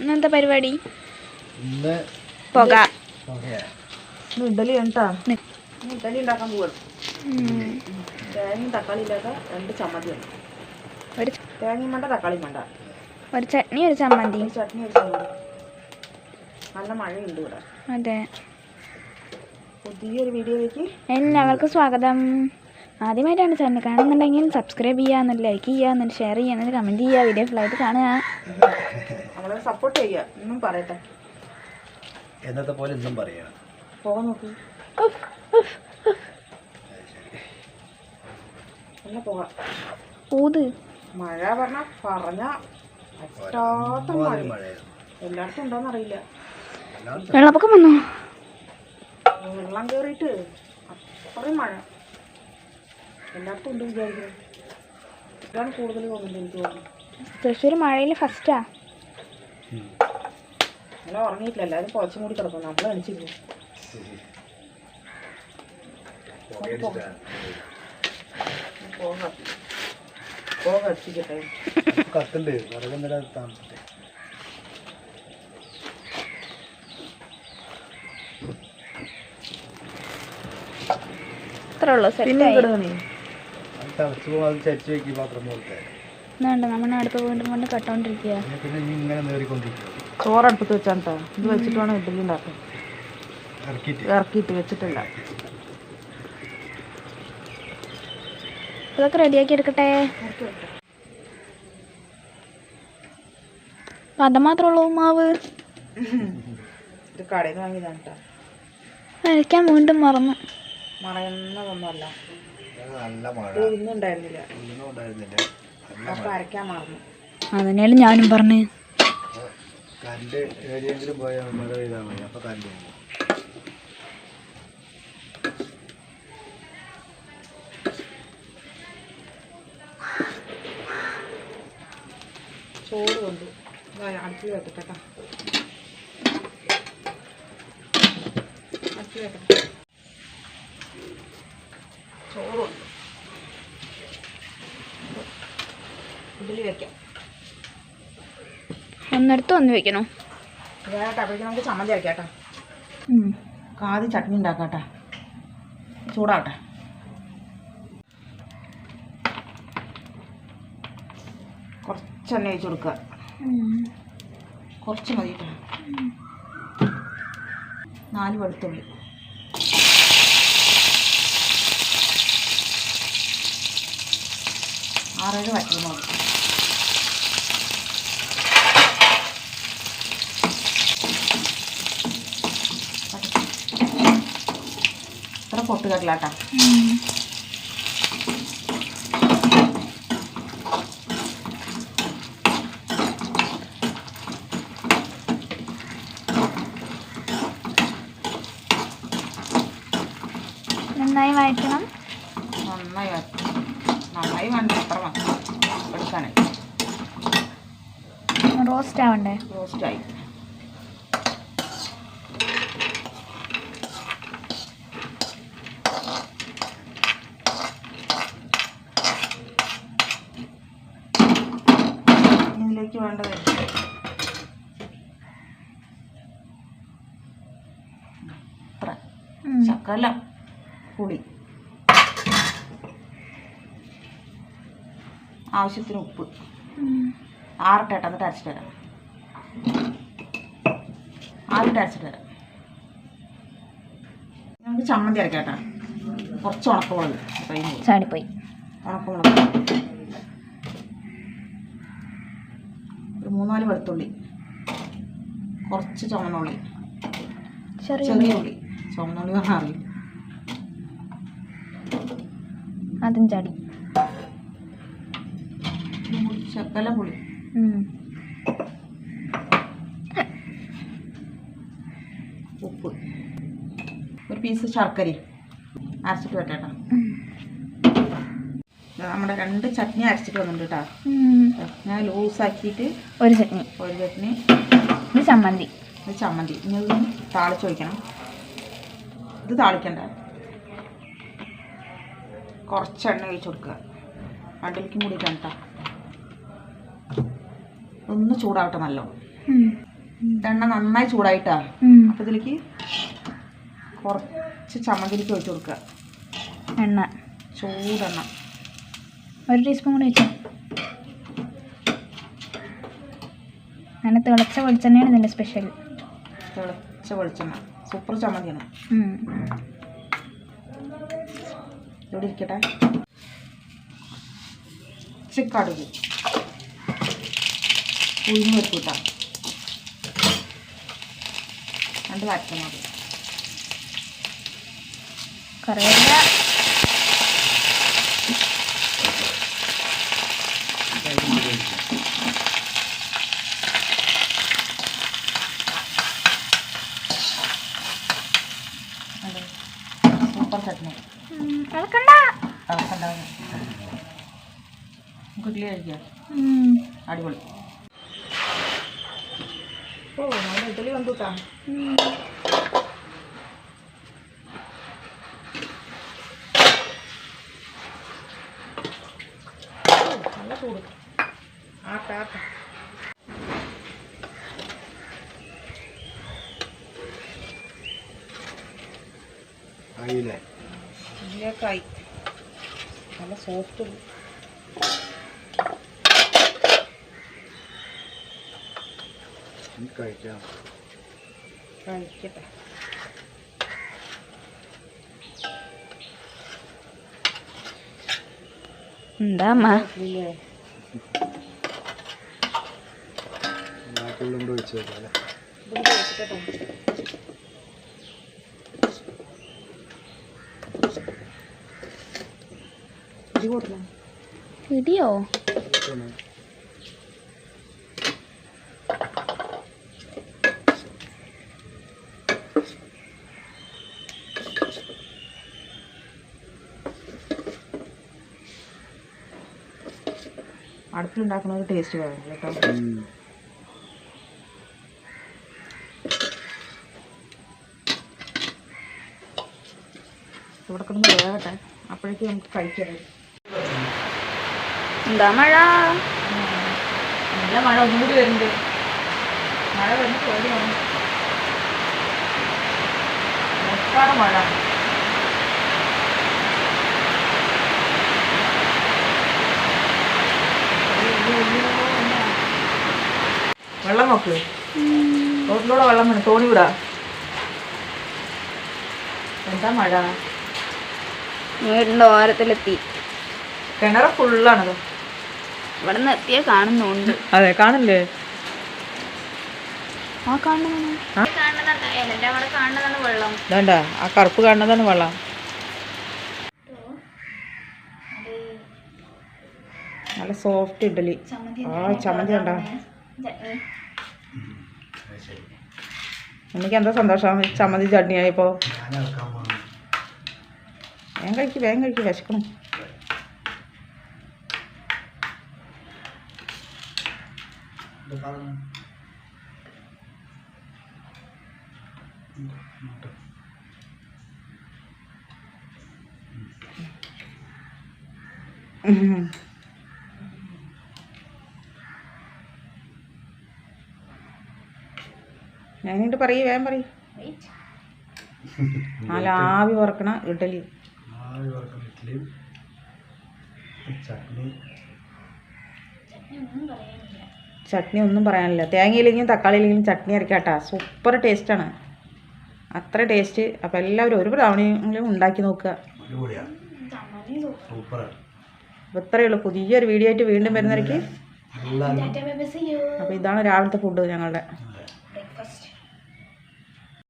ഇന്നത്തെ പരിപാടി? ഇന്ന് പുക. ഇഡലി ഇഡലി ഉണ്ടാക്കാൻ. തേങ്ങയും തക്കാളി ഇല്ലാത്ത രണ്ട് ചമ്മന്തിയാണ് ഒരു തേങ്ങയും വേണ്ട തക്കാളിയും വേണ്ട. ഒരു ചട്നി ഒരു ചമ്മന്തി. ഒരു ചട്നി ഒരു ചമ്മന്തി. നല്ല മഴയുണ്ട് ഇവിടെ. അതെ. പുതിയൊരു വീഡിയോയിലേക്ക് എല്ലാവർക്കും സ്വാഗതം. ആദ്യമായിട്ടാണ് ചാനൽ കാണുന്നുണ്ടെങ്കിൽ സബ്സ്ക്രൈബ് ചെയ്യുക എന്നിട്ട് ലൈക്ക് ചെയ്യുക എന്നിട്ട് ഷെയർ ചെയ്യുക കമന്റ് ചെയ്യാ ചെയ്യുക വീഡിയോ ഫുള്ളായിട്ട് കാണുക. സപ്പോർട്ട് ചെയ്യുക ഒന്നും പറയട്ടെ. എന്നത്തെ പോലെ ഇന്നും പറയാ പോകാൻ നോക്ക്. അല്ല പോകാം ഊത്. മഴ പറഞ്ഞ പറഞ്ഞ പറ്റാത്ത മഴ. എല്ലായിടത്തും ഉണ്ടോന്ന് അറിയില്ല. വെള്ളപ്പൊക്കം വന്നോ? വെള്ളം കയറിയിട്ട് അത്രയും മഴ. എല്ലായിടത്തും ഉണ്ട് വിചാരിക്കുന്നു. ഇതാണ് കൂടുതൽ തോന്നുന്നത് എനിക്ക് തോന്നുന്നു തൃശ്ശൂർ മഴയിൽ ഫസ്റ്റാ. അങ്ങനെ ഉറങ്ങിയിട്ടില്ല. എല്ലാവരും പുറച്ചും കൂടി കിടക്കും. നമ്മൾ എണിച്ചിരുന്നു പുകയടിച്ചിട്ടാണ്. പോകാം പോകാം എത്തിക്കട്ടെ കത്തുണ്ട് വിറകുന്നില്ല താമസത്തെ അത്രേ ഉള്ളൂ പിന്നെ സെറ്റായി എന്നാണ്ട് നമ്മുടെ അടുത്ത് വീണ്ടും കൊണ്ട് കട്ടോണ്ടിരിക്കുക പിന്നെ ഇനി ഇങ്ങനെ നേറിക്കൊണ്ടിരിക്കും. ചോറ് അടുപ്പത്ത് വെച്ചാണ് കേട്ടോ ഇത് വെച്ചിട്ട് വേണം ഇഡ്ഡലി ഉണ്ടാക്കാൻ ഇറക്കിയിട്ട്. ഇറക്കിയിട്ട് വെച്ചിട്ടില്ല. ഇതൊക്കെ റെഡിയാക്കി എടുക്കട്ടെ. അപ്പം അത് മാത്രമേ ഉള്ളൂ മാവ് ഇത് കടയിൽ നിന്ന് വാങ്ങിയതാണ് കേട്ടോ അരയ്ക്കാൻ വീണ്ടും മറന്നു. മറയുന്നതൊന്നുമല്ല നല്ല മഴ. ഒന്നും ഉണ്ടായിരുന്നില്ല ഒന്നും ഉണ്ടായിരുന്നില്ല അതന്നെയാണ് ഞാനും പറഞ്ഞ്. കറണ്ട് എവിടെയെങ്കിലും പോയാൽ മഴ പെയ്താൽ മതി. അപ്പോൾ കറണ്ട് പോകും. ചോറ് കൊണ്ട് അടുത്ത് വെക്കട്ടെ. കേട്ടോ അടുത്ത് വെക്കട്ടെ. ചോറ് കൊണ്ട്. ഇഡ്ഡലി വെക്കാം. ഒന്നെടുത്ത് ഒന്ന് വെക്കണോ? വേറെ അപ്പോഴേക്കും നമുക്ക് ചമ്മന്തി അരക്കാം കേട്ടോ കാതി ചട്നി ഉണ്ടാക്കാം കേട്ടോ ചൂടാവട്ടെ. കുറച്ച് എണ്ണ ഒഴിച്ച് കൊടുക്കുക. കുറച്ച് മതി കേട്ടോ. നാല് വെളുത്തുള്ളി. ആറേഴ് വറ്റൽമുളക്. ഇത്ര പൊട്ട് കടലാട്ടാ നന്നായി വഴറ്റണം. നന്നായി വരട്ടും നന്നായി വേണ്ട എത്ര എടുക്കാനായി. റോസ്റ്റ് ആവണ്ടേ? റോസ്റ്റായി. ഇതിലേക്ക് വേണ്ടത്. ഇത്ര. ശക്കല പുളി ആവശ്യത്തിന് ഉപ്പ്. ആറിട്ട് എന്നിട്ട് അരച്ചിട്ട് തരാം ആറിട്ട് അരച്ചിട്ട് തരാം നമുക്ക് ചമ്മന്തി അരക്കാം കുറച്ച് ഉണക്കമുളക് ചാടിപ്പോയി. ഉണക്കമുളക് മൂന്നാൽ വെളുത്തുള്ളി. കുറച്ച് ചുമന്നുള്ളി. ചെറിയ ഉള്ളി. ചുമന്നുള്ളി പറഞ്ഞാൽ അറിയില്ല. അതും ചാടി. ശക്കല പുളി. ഉപ്പ്. ഒരു പീസ് ശർക്കര അരച്ചിട്ട് വെട്ടേട്ടാ. നമ്മുടെ രണ്ട് ചട്നി അരച്ചിട്ട് വന്നിട്ടുണ്ട് കേട്ടോ ഉം. ഞാൻ ലൂസാക്കിയിട്ട് ഒരു ചട്നി. ഒരു ചട്നി. ഇത് ചമ്മന്തി. ഇത് ചമ്മന്തി. ഇനി ഇത് താളിച്ച് വയ്ക്കണം ഇത് താളിക്കണ്ട. കുറച്ച് എണ്ണ ഒഴിച്ച് കൊടുക്കുക. അടുക്കും കൂടി കേട്ടോ ഒന്ന് ചൂടാവട്ടെ നല്ലോ. എണ്ണ നന്നായി ചൂടായിട്ടാ. അപ്പൊ ഇതിലേക്ക് കുറച്ച് ചമ്മന്തിലേക്ക് ഒഴിച്ചു കൊടുക്കുക. എണ്ണ. ചൂടെണ്ണ. ഒരു ടീസ്പൂൺ കൂടി വെച്ചോ അങ്ങനെ തിളച്ച വെളിച്ചെണ്ണയാണ് ഇതിന്റെ സ്പെഷ്യൽ തിളച്ച വെളിച്ചെണ്ണ. സൂപ്പർ ചമ്മന്തിയാണ്. ഇവിടെ ഇരിക്കട്ടെ. ചിക്കാടുക ഉഴുന്ന് വെക്കൂട്ട രണ്ട് വറ്റമുളക് കറിവേപ്പില. സൂപ്പർ ചട്നി. ഇഡ്ഡലി കഴിക്കാം. അടിപൊളി. ഓ നമ്മുടെ ഇഡ്ഡലി വന്നുട്ടാ. നല്ല ചൂട്. ആട്ട ആട്ട. ഇതിലേക്കായി നല്ല സോഫ്റ്റ് കഴിക്കാം. കഴിക്കട്ടെ. എന്താ അമ്മ? ഇല്ലേ? ഇത് കൊടുക്കണം ഇടിയോ? അടുപ്പിലുണ്ടാക്കുന്ന ഒരു ടേസ്റ്റ് വേണം കേട്ടോ. ഇവിടെ കിടന്ന് വേകട്ടെ അപ്പോഴേക്കും നമുക്ക് കഴിക്കാം. എന്താ മഴ? നല്ല മഴ ഒന്നുകൂടി വരുന്നുണ്ട് മഴ വരുന്ന പേടിയാണ് മൊട്ടാണ് മഴ. വെള്ളം നോക്ക്. റോഡിലൂടെ വെള്ളം വേണം തോണി വിടാ. എന്താ മഴ? വീടിന്റെ ഓരത്തിലെത്തി. കിണറ് ഫുള്ളാണത് ഇവിടെ നിന്ന് എത്തിയ കാണുന്നുണ്ട്. അതെ കാണില്ലേ ആ കാണുന്നതാണ്. ആ കറുപ്പ് കാണുന്നതാണ് വെള്ളം. നല്ല സോഫ്റ്റ് ഇഡ്ഡലി. ആ ചമ്മന്തി ഉണ്ടോ എനിക്ക് എന്താ സന്തോഷം? ചമ്മന്തി ഇറക്കാൻ പോകുന്നു വേഗം കഴിക്കും വേഗം കഴിക്കും വിശക്കണം ഇത് പറഞ്ഞു. ഞാനിട്ട് പറയൂ വേഗം പറയൂ. നല്ല ആവി വറക്കണ ഇഡലി ആവി വറക്കണ ഇഡലി ചട്നി. ചട്നി ഒന്നും പറയാനില്ല. തേങ്ങയില്ലെങ്കിലും തക്കാളി ഇല്ലെങ്കിലും ചട്നി അരക്കാട്ടാ സൂപ്പർ ടേസ്റ്റാണ് അത്ര ടേസ്റ്റ് അപ്പോൾ എല്ലാവരും ഒരു തവണയെങ്കിലും ഉണ്ടാക്കി നോക്കുക. അപ്പം അപ്പോൾ ഇത്രയേ ഉള്ളൂ. പുതിയൊരു വീഡിയോ ആയിട്ട് വീണ്ടും വരുന്നവരേക്ക് അപ്പം അപ്പോൾ ഇതാണ് രാവിലത്തെ ഫുഡ് ഞങ്ങളുടെ.